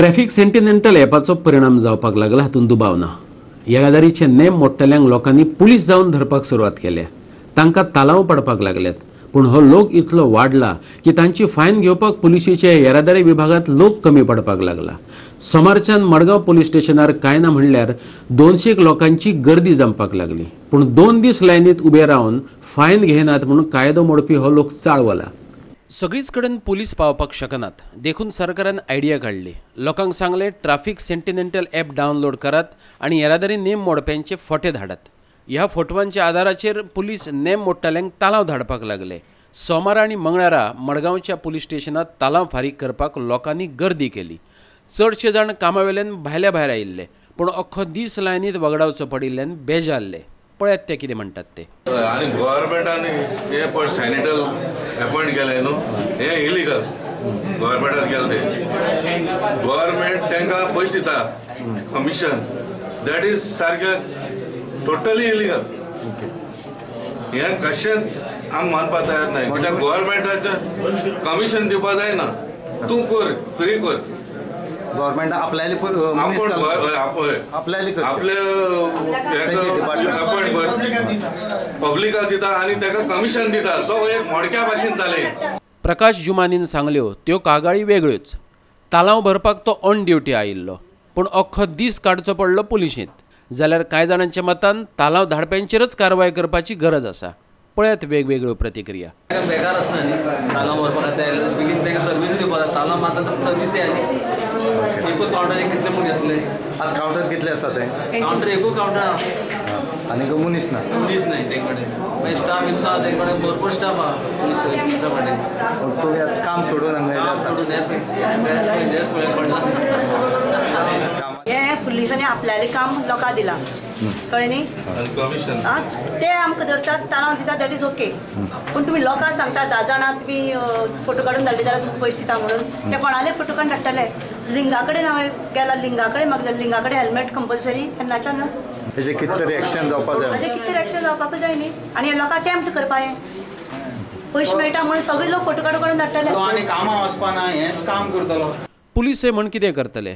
Traffic सेंटिनेंटल ॲपाचो परिणाम जावपाक लागला हातूंत दुबाव ना येरादारीचे नेम मोडटल्यांक लोकांनी पुलीस जावन धरपाक सुरवात केल्या. तांकां तालाव पडपाक लागल्यात. पूण हो लोक इतलो वाडला की तांची फायन घेवपाक पुलिशेचे येरादारी विभागात लोक कमी पडपाक लागला. सोमारच्यान मडगांव पुलीस स्टेशनार कांय ना म्हणल्यार दोनशेक लोकांची गर्दी जमपाक लागली. पूण दोन दीस लायनीत उबे रावन फायन घेनात म्हणून कायदो मोडपी हो लोक चाळवला. सगळीच कडेन पुलीस पावपाक शकनात. देखून सरकारान आयडिया काडली लोकांक सांगले ट्राफिक सेंटिनेंटल ॲप डावनलोड करात आनी येरादारी नेम मोडप्यांचे फोटे धाडात. ह्या फोटवांच्या आदाराचेर पुलीस नेम मोडटाल्यांक तालांव धाडपाक लागले. सोमारा आनी मंगळारा मडगांवच्या पुलीस स्टेशनात तालांव फारीक करपाक लोकांनी गर्दी केली. चडशे जाण कामावेल्यान भायल्या भायर आयिल्ले पूण अख्खो दीस लायनीत वगडावचो पडिल्ल्यान बेजारले. पळयात ते कितें म्हणटात ते. आणि गव्हर्मेंटान हे पण सॅनिटल अपॉइंट केले न्हू हे इलिगल गव्हर्मेंटान केलं ते गव्हर्मेंट तांकां पयशे दिता कमिशन दॅट इज सारकें टोटली इलिगल हे कशें आम मानपा तयार नाही. कित्याक गव्हर्मेंटाचें कमिशन दिवपा जायना तूं कर फ्री कर. गव्हर्मेंट आपल्याला आपल्याला करचे. पब्लिकाक दिता आनी ताका कमिशन दिता. सो एक मोडक्या भाशेन जालें प्रकाश जुमानीन सांगल्यो त्यो कागाळी वेगळ्योच. तालाव भरपाक तो ऑन ड्युटी आयिल्लो पूण अख्खो दीस काडचो पडलो पुलिशेंत. जाल्यार कांय जाणांच्या मतान तालाव धाडप्यांचेरच कारवाय करपाची गरज आसा? पळयात वेगवेगळ्यो प्रतिक्रिया. ताका बेकार आसना न्ही तालां व्हरपाक येता बेगीन ताका सर्वीस दिवपाक जाय तालां मारता सर्वीस दिया न्ही एकूच कावंटर कितले म्हूण घेतले आता काउंटर कितले आसा ते. कावंटर एकूच कावंटर आनी मनीस ना. मनीस नाही तेंचे कडेन मागीर स्टाफ इतलो कडेन भरपूर स्टाफ आहा. पुलीस पुलिसा कडेन तू आतां काम सोडून हांगा पडला. हे पुलिसांनी आपल्याले काम लोकांक दिला. कळ्ळें न्ही? ते आमकां धरतात तालांव दितात दॅट इज ओके पूण तुमी लोकांक सांगता धा जाणां तुमी फोटो काडून घालले जाल्यार तुमकां पयशे दिता म्हणून. ते कोणाले फोटो काडून धाडटले लिंगा कडेन हांवें गेला लिंगा कडेन म्हाका लिंगा कडेन हेल्मेट कंपल्सरी केन्नाच्यान ना तेजे कितें तरी एक्शन जावपा जाय म्हाजें कितें एक्शन जावपाकूच जाय न्ही आनी लोकांक टेम्प्ट करपा हें पयशे मेळटा म्हणून सगळे लोक फोटो काडून काडून धाडटले तो आनी कामां वचपाना हेंच काम करतलो. पुलिसय म्हण कितें करतले.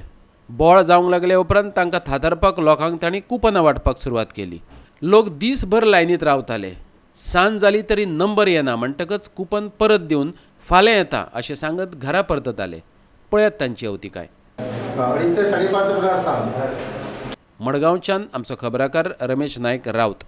बोळ जावंक लागले उपरांत तांकां थाथारपाक लोकांक तांणी कुपनां वांटपाक सुरवात केली. लोक दीसभर लायनीत रावताले. सांज जाली तरी नंबर येना म्हणटकच कुपन परत दिवन फाल्यां येता अशें सांगत घरा परतताले पळयात तांची अवतिकाय अडीच मडगांवच्यान आमचो खबराकार रमेश नायक रावत